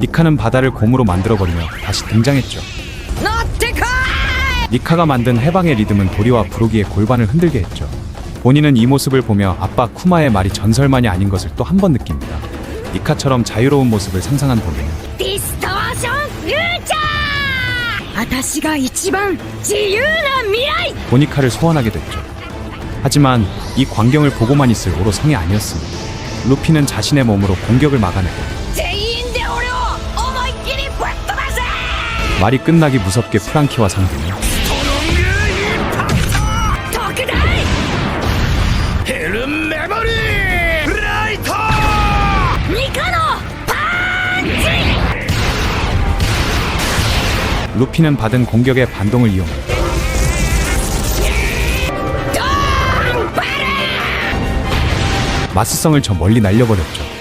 니카는 바다를 곰으로 만들어버리며 다시 등장했죠. 니카가 만든 해방의 리듬은 도리와 부르기의 골반을 흔들게 했죠. 본인은 이 모습을 보며 아빠 쿠마의 말이 전설만이 아닌 것을 또 한 번 느낍니다. 니카처럼 자유로운 모습을 상상한 보기는 보니카를 소환하게 됐죠. 하지만 이 광경을 보고만 있을 오로 성이 아니었습니다. 루피는 자신의 몸으로 공격을 막아내고 말이 끝나기 무섭게 프랑키와 상대는 루피는 받은 공격의 반동을 이용해 마스성을 저 멀리 날려버렸죠.